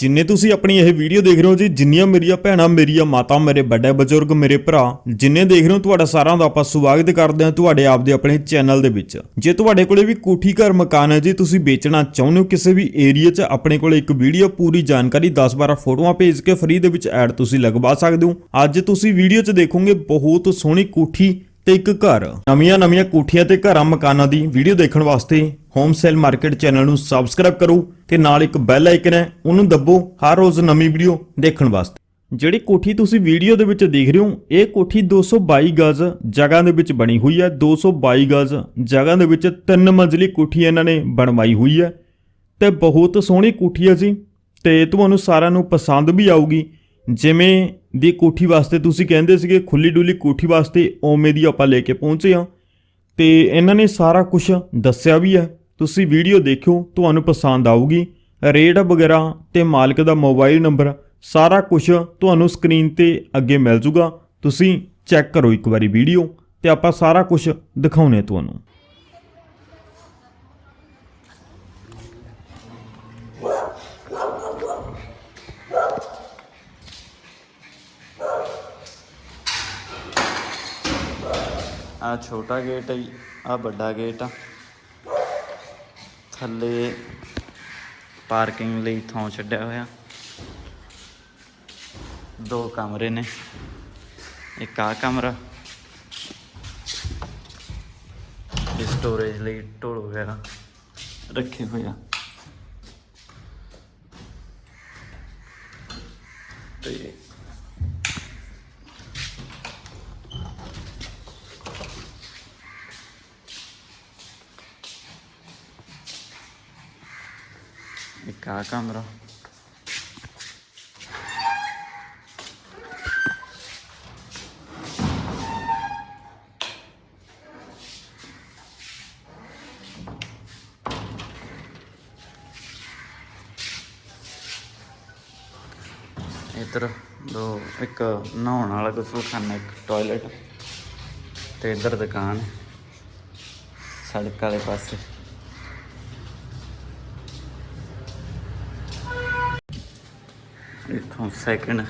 ਜਿੰਨੇ ਤੁਸੀਂ ਆਪਣੀ ਇਹ ਵੀਡੀਓ ਦੇਖ ਰਹੇ ਹੋ ਜੀ, ਜਿੰਨੀਆਂ ਮੇਰੀਆਂ ਭੈਣਾਂ, ਮੇਰੀਆਂ ਮਾਤਾ, ਮੇਰੇ ਵੱਡੇ ਬਜ਼ੁਰਗ, ਮੇਰੇ ਭਰਾ, ਜਿੰਨੇ ਦੇਖ ਰਹੇ ਹੋ, ਤੁਹਾਡਾ ਸਾਰਿਆਂ ਦਾ ਆਪਾਂ ਸਵਾਗਤ ਕਰਦੇ ਹਾਂ ਤੁਹਾਡੇ ਆਪ ਦੇ ਆਪਣੇ ਚੈਨਲ ਦੇ ਵਿੱਚ। ਜੇ ਤੁਹਾਡੇ ਕੋਲੇ ਵੀ ਕੋਠੀ ਘਰ ਮਕਾਨ ਹੈ ਜੀ, ਤੁਸੀਂ ਵੇਚਣਾ ਚਾਹੁੰਦੇ ਹੋ ਕਿਸੇ ਵੀ ਏਰੀਆ 'ਚ, ਆਪਣੇ ਕੋਲੇ ਇੱਕ ਵੀਡੀਓ ਪੂਰੀ ਜਾਣਕਾਰੀ 10-12 ਫੋਟੋਆਂ ਭੇਜ ਕੇ ਫ੍ਰੀ ਦੇ ਵਿੱਚ ਐਡ ਤੁਸੀਂ ਲਗਵਾ ਸਕਦੇ ਹੋ। ਅੱਜ ਤੁਸੀਂ ਵੀਡੀਓ 'ਚ ਦੇਖੋਗੇ ਬਹੁਤ ਸੋਹਣੀ ਕੋਠੀ ਤੇ ਇੱਕ ਘਰ। ਨਵੀਆਂ ਨਵੀਆਂ ਕੋਠੀਆਂ ਤੇ ਘਰਾਂ ਮਕਾਨਾਂ ਦੀ ਵੀਡੀਓ ਦੇਖਣ ਵਾਸਤੇ ਹੋਮ ਸੇਲ ਮਾਰਕੀਟ ਚੈਨਲ ਨੂੰ ਸਬਸਕ੍ਰਾਈਬ ਕਰੋ ਤੇ ਨਾਲ ਇੱਕ ਬੈਲ ਆਈਕਨ ਹੈ, ਉਹਨੂੰ ਦੱਬੋ ਹਰ ਰੋਜ਼ ਨਵੀਂ ਵੀਡੀਓ ਦੇਖਣ ਵਾਸਤੇ। ਜਿਹੜੀ ਕੋਠੀ ਤੁਸੀਂ ਵੀਡੀਓ ਦੇ ਵਿੱਚ ਦੇਖ ਰਹੇ ਹੋ, ਇਹ ਕੋਠੀ 222 ਗਜ਼ ਜਗ੍ਹਾ ਦੇ ਵਿੱਚ ਬਣੀ ਹੋਈ ਹੈ। 222 ਗਜ਼ ਜਗ੍ਹਾ ਦੇ ਵਿੱਚ ਤਿੰਨ ਮੰਜ਼ਲੀ ਕੋਠੀ ਇਹਨਾਂ ਨੇ ਬਣਵਾਈ ਹੋਈ ਹੈ। ਤੇ ਬਹੁਤ ਸੋਹਣੀ ਕੋਠੀ ਹੈ ਜੀ, ਤੇ ਤੁਹਾਨੂੰ ਸਾਰਿਆਂ ਨੂੰ ਪਸੰਦ ਵੀ ਆਊਗੀ। ਜਿਵੇਂ ਦੀ ਕੋਠੀ ਵਾਸਤੇ ਤੁਸੀਂ ਕਹਿੰਦੇ ਸੀਗੇ, ਖੁੱਲੀ ਡੁੱਲੀ ਕੋਠੀ ਵਾਸਤੇ ਓਵੇਂ ਦੀ ਆਪਾਂ ਲੈ ਕੇ ਪਹੁੰਚੇ ਆ ਤੇ ਇਹਨਾਂ ਨੇ ਸਾਰਾ ਕੁਝ ਦੱਸਿਆ ਵੀ ਹੈ। ਤੁਸੀਂ ਵੀਡੀਓ ਦੇਖਿਓ, ਤੁਹਾਨੂੰ ਪਸੰਦ ਆਊਗੀ। ਰੇਟ ਵਗੈਰਾ ਤੇ ਮਾਲਕ ਦਾ ਮੋਬਾਈਲ ਨੰਬਰ, ਸਾਰਾ ਕੁਝ ਤੁਹਾਨੂੰ ਸਕਰੀਨ ਤੇ ਅੱਗੇ ਮਿਲ ਜੂਗਾ। ਤੁਸੀਂ ਚੈੱਕ ਕਰੋ ਇੱਕ ਵਾਰੀ ਵੀਡੀਓ ਤੇ ਆਪਾਂ ਸਾਰਾ ਕੁਝ ਦਿਖਾਉਨੇ ਤੁਹਾਨੂੰ। ਆ ਛੋਟਾ ਗੇਟ ਹੈ ਆ ਵੱਡਾ ਗੇਟ ਆ। ਥੱਲੇ ਪਾਰਕਿੰਗ ਲਈ ਥਾਂ ਛੱਡਿਆ ਹੋਇਆ। ਦੋ ਕਮਰੇ ਨੇ। ਇੱਕ ਆ ਕਮਰਾ। ਇਹ ਸਟੋਰੇਜ ਲਈ ਢੋਲ ਵਗੈਰਾ ਰੱਖੇ ਹੋਏ ਆ। ਤੇ ਇੱਕ ਆ ਕਮਰਾ ਇੱਧਰ ਦੋ, ਇੱਕ ਨਹਾਉਣ ਵਾਲਾ ਗੁਸਲਖਾਨਾ ਇੱਕ ਟਾਇਲਟ ਤੇ ਇੱਧਰ ਦੁਕਾਨ, ਸੜਕ ਵਾਲੇ ਪਾਸੇ। ਇੱਥੋਂ ਸੈਕਿੰਡ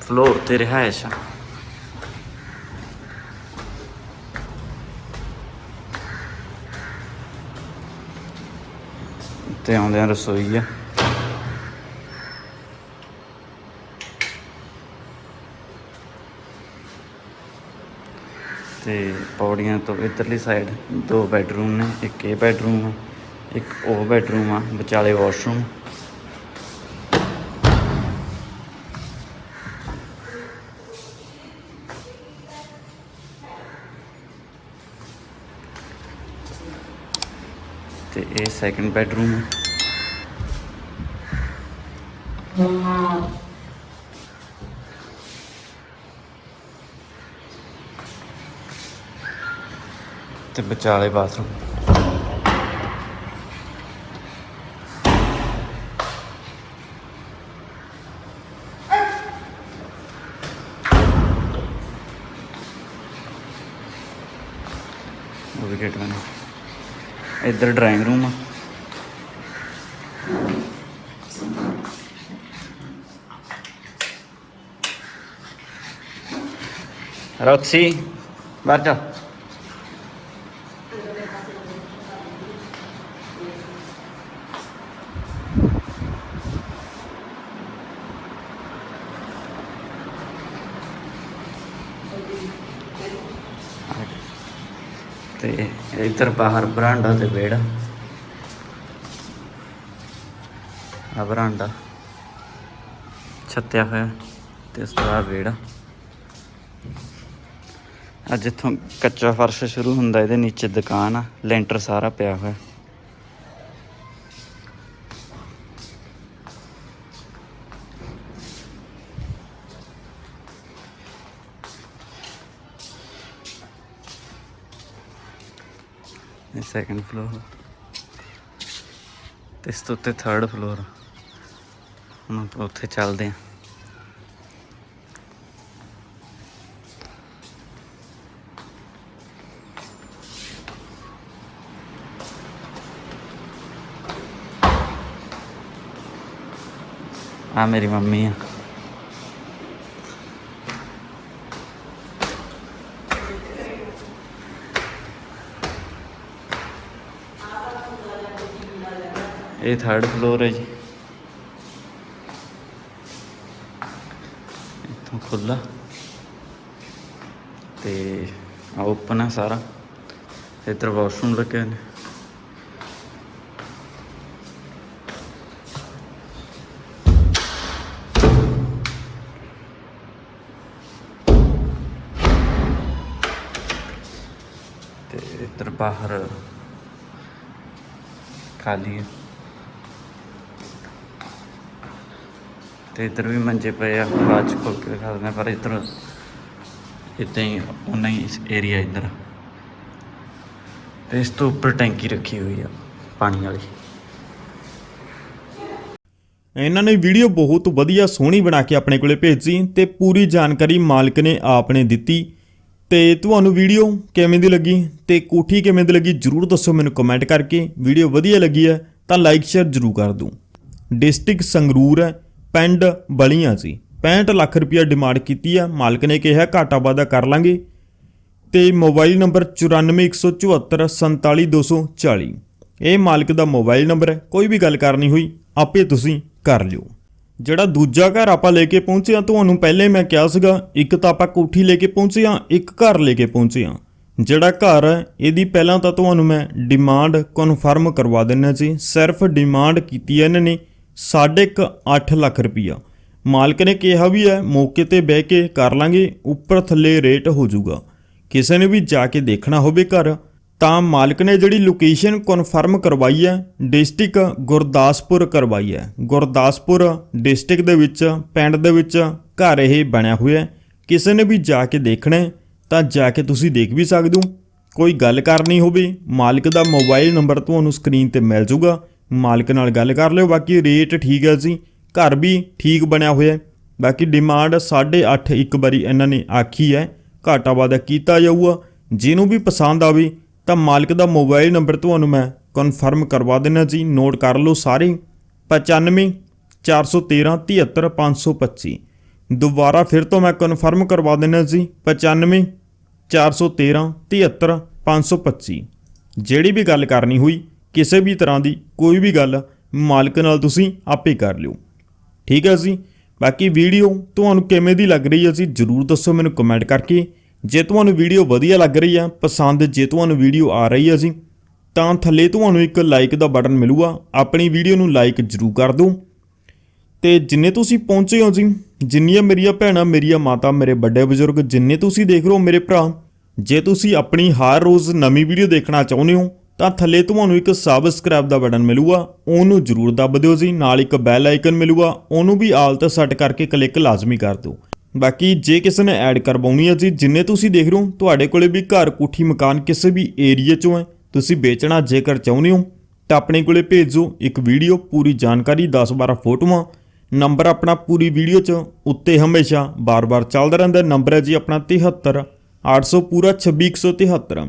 ਫਲੋਰ ਤੇ ਰਿਹਾਇਸ਼ ਆ ਤੇ ਆਉਂਦਿਆਂ ਰਸੋਈ ਆ। ਤੇ ਪੌੜੀਆਂ ਤੋਂ ਇਧਰਲੀ ਸਾਈਡ ਦੋ ਬੈਡਰੂਮ ਨੇ, ਇੱਕ ਇਹ ਬੈਡਰੂਮ ਆ, ਇੱਕ ਉਹ ਬੈਡਰੂਮ ਆ, ਵਿਚਾਲੇ ਵਾਸ਼ਰੂਮ ਤੇ ਇਹ ਸੈਕੰਡ ਬੈਡਰੂਮ ਹੈ। ਤੇ ਵਿਚਾਲੇ ਬਾਥਰੂਮ ਉਹ ਗੇਟ ਬਣਾ ਇੱਧਰ ਡਰਾਇੰਗ ਰੂਮ ਆ। ਰੋਕਸੀ ਬਾਹਰ ਜਾ ਤੇ ਇੱਧਰ ਬਾਹਰ ਬਰਾਂਡਾ ਤੇ ਵਿਹੜਾ ਆ ਬਰਾਂਡਾ ਛੱਤਿਆ ਹੋਇਆ ਤੇ ਉਸ ਤੋਂ ਬਾਅਦ ਵਿਹੜਾ ਆ ਜਿੱਥੋਂ ਕੱਚਾ ਫਰਸ਼ ਸ਼ੁਰੂ ਹੁੰਦਾ, ਇਹਦੇ ਨੀਚੇ ਦੁਕਾਨ ਆ, ਲੈਂਟਰ ਸਾਰਾ ਪਿਆ ਹੋਇਆ। ਇਹ ਸੈਕੰਡ ਫਲੋਰ ਤੇ ਇਸ ਤੋਂ ਉੱਤੇ ਥਰਡ ਫਲੋਰ ਹੁਣ ਆਪਾਂ ਉੱਥੇ ਚੱਲਦੇ ਹਾਂ। ਆ ਮੇਰੀ ਮੰਮੀ ਆ। ਇਹ ਥਰਡ ਫਲੋਰ ਹੈ ਜੀ। ਇੱਥੋਂ ਖੁੱਲਾ ਤੇ ਆ ਓਪਨ ਹੈ ਸਾਰਾ। ਇੱਧਰ ਵਾਸ਼ਰੂਮ ਲੱਗੇ ਨੇ। ਤੇ ਇੱਧਰ ਬਾਹਰ ਖਾਲੀ ਹੈ। ਤੇ ਇੱਧਰ ਵੀ ਮੰਜੇ ਪਏ ਆ, ਬਾਅਦ ਚ ਖੋਲ ਕੇ ਦਿਖਾ ਦਿੰਦੇ ਪਰ ਇੱਧਰ ਇੱਦਾਂ ਹੀ ਉਨਾ ਹੀ ਏਰੀਆ ਇੱਧਰ। ਤੇ ਇਸ ਤੋਂ ਉੱਪਰ ਟੈਂਕੀ ਰੱਖੀ ਹੋਈ ਆ, ਪਾਣੀ ਵਾਲੀ। ਇਹਨਾਂ ਨੇ ਵੀਡੀਓ ਬਹੁਤ ਵਧੀਆ ਸੋਹਣੀ ਬਣਾ ਕੇ ਆਪਣੇ ਕੋਲੇ ਭੇਜੀ ਤੇ ਪੂਰੀ ਜਾਣਕਾਰੀ ਮਾਲਕ ਨੇ ਆਪ ਨੇ ਦਿੱਤੀ। ਤੇ ਤੁਹਾਨੂੰ ਵੀਡੀਓ ਕਿਵੇਂ ਦੀ ਲੱਗੀ ਤੇ ਕੋਠੀ ਕਿਵੇਂ ਦੀ ਲੱਗੀ ਜਰੂਰ ਦੱਸੋ ਮੈਨੂੰ ਕਮੈਂਟ ਕਰਕੇ। ਵੀਡੀਓ ਵਧੀਆ ਲੱਗੀ ਹੈ ਤਾਂ ਲਾਈਕ ਸ਼ੇਅਰ ਜਰੂਰ ਕਰ ਦਿਓ। ਡਿਸਟ੍ਰਿਕਟ ਸੰਗਰੂਰ ਹੈ। ਪਿੰਡ ਬਲੀਆਂ ਸੀ। 65 ਲੱਖ ਰੁਪਇਆ ਡਿਮਾਂਡ ਕੀਤੀ ਆ। ਮਾਲਕ ਨੇ ਕਿਹਾ, ਘਾਟਾ ਵਾਧਾ ਕਰ ਲਾਂਗੇ। ਤੇ ਮੋਬਾਈਲ ਨੰਬਰ 9414747240 ਇਹ ਮਾਲਕ ਦਾ ਮੋਬਾਈਲ ਨੰਬਰ ਹੈ। ਕੋਈ ਵੀ ਗੱਲ ਕਰਨੀ ਹੋਈ, ਆਪੇ ਤੁਸੀਂ ਕਰ ਲਿਓ। ਜਿਹੜਾ ਦੂਜਾ ਘਰ ਆਪਾਂ ਲੈ ਕੇ ਪਹੁੰਚੇ ਆ ਤੁਹਾਨੂੰ ਪਹਿਲੇ ਮੈਂ ਕਿਹਾ ਸੀਗਾ, ਇੱਕ ਤਾਂ ਆਪਾਂ ਕੋਠੀ ਲੈ ਕੇ ਪਹੁੰਚੇ ਆ ਇੱਕ ਘਰ ਲੈ ਕੇ ਪਹੁੰਚੇ ਆ ਜਿਹੜਾ ਘਰ ਹੈ, ਇਹਦੀ ਪਹਿਲਾਂ ਤਾਂ ਤੁਹਾਨੂੰ ਮੈਂ ਡਿਮਾਂਡ ਕਨਫਰਮ ਕਰਵਾ ਦਿੰਨਾ ਸੀ ਸਿਰਫ ਡਿਮਾਂਡ ਕੀਤੀ ਹੈ ਇਹਨਾਂ ਨੇ। 8.5 ਲੱਖ ਰੁਪਈਆ। ਮਾਲਕ ਨੇ ਕਿਹਾ ਵੀ ਹੈ ਮੌਕੇ ਤੇ ਬਹਿ ਕੇ ਕਰ ਲਾਂਗੇ, ਉੱਪਰ ਥੱਲੇ ਰੇਟ ਹੋ ਜਾਊਗਾ। ਕਿਸੇ ਨੇ ਵੀ ਜਾ ਕੇ ਦੇਖਣਾ ਹੋਵੇ ਘਰ, ਤਾਂ ਮਾਲਕ ਨੇ ਜਿਹੜੀ ਲੋਕੇਸ਼ਨ ਕਨਫਰਮ ਕਰਵਾਈ ਹੈ, ਡਿਸਟ੍ਰਿਕਟ ਗੁਰਦਾਸਪੁਰ ਕਰਵਾਈ ਹੈ। ਗੁਰਦਾਸਪੁਰ ਡਿਸਟ੍ਰਿਕਟ ਦੇ ਵਿੱਚ, ਪਿੰਡ ਦੇ ਵਿੱਚ ਘਰ ਇਹ ਬਣਿਆ ਹੋਇਆ ਕਿਸੇ ਨੇ ਵੀ ਜਾ ਕੇ ਦੇਖਣਾ ਤਾਂ ਜਾ ਕੇ ਤੁਸੀਂ ਦੇਖ ਵੀ ਸਕਦੇ ਹੋ। ਕੋਈ ਗੱਲ ਕਰਨੀ ਹੋਵੇ, ਮਾਲਕ ਦਾ ਮੋਬਾਈਲ ਨੰਬਰ ਤੁਹਾਨੂੰ ਸਕਰੀਨ ਤੇ ਮਿਲ ਜਾਊਗਾ। ਮਾਲਕ ਨਾਲ ਗੱਲ ਕਰ ਲਿਓ, ਬਾਕੀ ਰੇਟ ਠੀਕ ਹੈ ਜੀ। ਘਰ ਵੀ ਠੀਕ ਬਣਿਆ ਹੋਇਆ ਬਾਕੀ ਡਿਮਾਂਡ 8.5 ਇੱਕ ਵਾਰੀ ਇਹਨਾਂ ਨੇ ਆਖੀ ਹੈ। ਘਾਟਾ ਵਾਧਾ ਕੀਤਾ ਜਾਊਗਾ। ਜਿਹਨੂੰ ਵੀ ਪਸੰਦ ਆਵੇ, ਤਾਂ ਮਾਲਕ ਦਾ ਮੋਬਾਈਲ ਨੰਬਰ ਤੁਹਾਨੂੰ ਮੈਂ ਕਨਫਰਮ ਕਰਵਾ ਦੇਣਾ ਜੀ। ਨੋਟ ਕਰ ਲਓ ਸਾਰੇ। 95 413 73 525 ਦੁਬਾਰਾ ਫਿਰ ਤੋਂ ਮੈਂ ਕਨਫਰਮ ਕਰਵਾ ਦੇਣਾ ਜੀ। 95 413 73 525 ਜਿਹੜੀ ਵੀ ਗੱਲ ਕਰਨੀ ਹੋਈ ਕਿਸੇ ਵੀ ਤਰ੍ਹਾਂ ਦੀ ਕੋਈ ਵੀ ਗੱਲ ਮਾਲਕ ਨਾਲ ਤੁਸੀਂ ਆਪੇ ਕਰ ਲਿਓ। ਠੀਕ ਹੈ ਜੀ? ਬਾਕੀ ਵੀਡੀਓ ਤੁਹਾਨੂੰ ਕਿਵੇਂ ਦੀ ਲੱਗ ਰਹੀ ਹੈ ਜੀ ਜਰੂਰ ਦੱਸੋ ਮੈਨੂੰ ਕਮੈਂਟ ਕਰਕੇ। ਜੇ ਤੁਹਾਨੂੰ ਵੀਡੀਓ ਵਧੀਆ ਲੱਗ ਰਹੀ ਆ ਪਸੰਦ ਜੇ ਤੁਹਾਨੂੰ ਵੀਡੀਓ ਆ ਰਹੀ ਹੈ ਜੀ, ਤਾਂ ਥੱਲੇ ਤੁਹਾਨੂੰ ਇੱਕ ਲਾਈਕ ਦਾ ਬਟਨ ਮਿਲੂਗਾ। ਆਪਣੀ ਵੀਡੀਓ ਨੂੰ ਲਾਈਕ ਜਰੂਰ ਕਰ ਦਿਓ। ਤੇ ਜਿੰਨੇ ਤੁਸੀਂ ਪਹੁੰਚੇ ਹੋ ਜੀ, ਜਿੰਨੀਆਂ ਮੇਰੀਆਂ ਭੈਣਾਂ, ਮੇਰੀਆਂ ਮਾਤਾ, ਮੇਰੇ ਵੱਡੇ ਬਜ਼ੁਰਗ, ਜਿੰਨੇ ਤੁਸੀਂ ਦੇਖ ਰਹੇ ਹੋ ਮੇਰੇ ਭਰਾ, ਜੇ ਤੁਸੀਂ ਆਪਣੀ ਹਰ ਰੋਜ਼ ਨਵੀਂ ਵੀਡੀਓ ਦੇਖਣਾ ਚਾਹੁੰਦੇ ਹੋ ਤਾਂ ਥੱਲੇ ਤੁਹਾਨੂੰ ਇੱਕ ਸਬਸਕ੍ਰਾਈਬ ਦਾ ਬਟਨ ਮਿਲੂਗਾ, ਉਹਨੂੰ ਜਰੂਰ ਦੱਬ ਦਿਓ ਜੀ, ਨਾਲ ਇੱਕ ਬੈਲ ਆਈਕਨ ਮਿਲੂਗਾ, ਉਹਨੂੰ ਵੀ ਆਲ ਤੇ ਸੈੱਟ ਕਰਕੇ ਕਲਿੱਕ ਲਾਜ਼ਮੀ ਕਰ ਦਿਓ। ਬਾਕੀ ਜੇ ਕਿਸੇ ਨੇ ਐਡ ਕਰਵਾਉਣੀ ਹੈ ਜੀ, ਜਿੰਨੇ ਤੁਸੀਂ ਦੇਖ ਰਹੇ ਹੋ, ਤੁਹਾਡੇ ਕੋਲੇ ਵੀ ਘਰ ਕੋਠੀ ਮਕਾਨ ਕਿਸੇ ਵੀ ਏਰੀਆ ਚੋਂ ਹੈ, ਤੁਸੀਂ ਵੇਚਣਾ ਜੇਕਰ ਚਾਹੁੰਦੇ ਹੋ, ਤਾਂ ਆਪਣੇ ਕੋਲੇ ਭੇਜੋ ਇੱਕ ਵੀਡੀਓ, ਪੂਰੀ ਜਾਣਕਾਰੀ 10-12 ਫੋਟੋਆਂ, ਨੰਬਰ ਆਪਣਾ ਪੂਰੀ ਵੀਡੀਓ 'ਚ, ਉੱਤੇ ਹਮੇਸ਼ਾ ਬਾਰ-ਬਾਰ ਚੱਲਦਾ ਰਹਿੰਦਾ, ਨੰਬਰ ਹੈ ਜੀ ਆਪਣਾ 73 800 ਪੂਰਾ 26173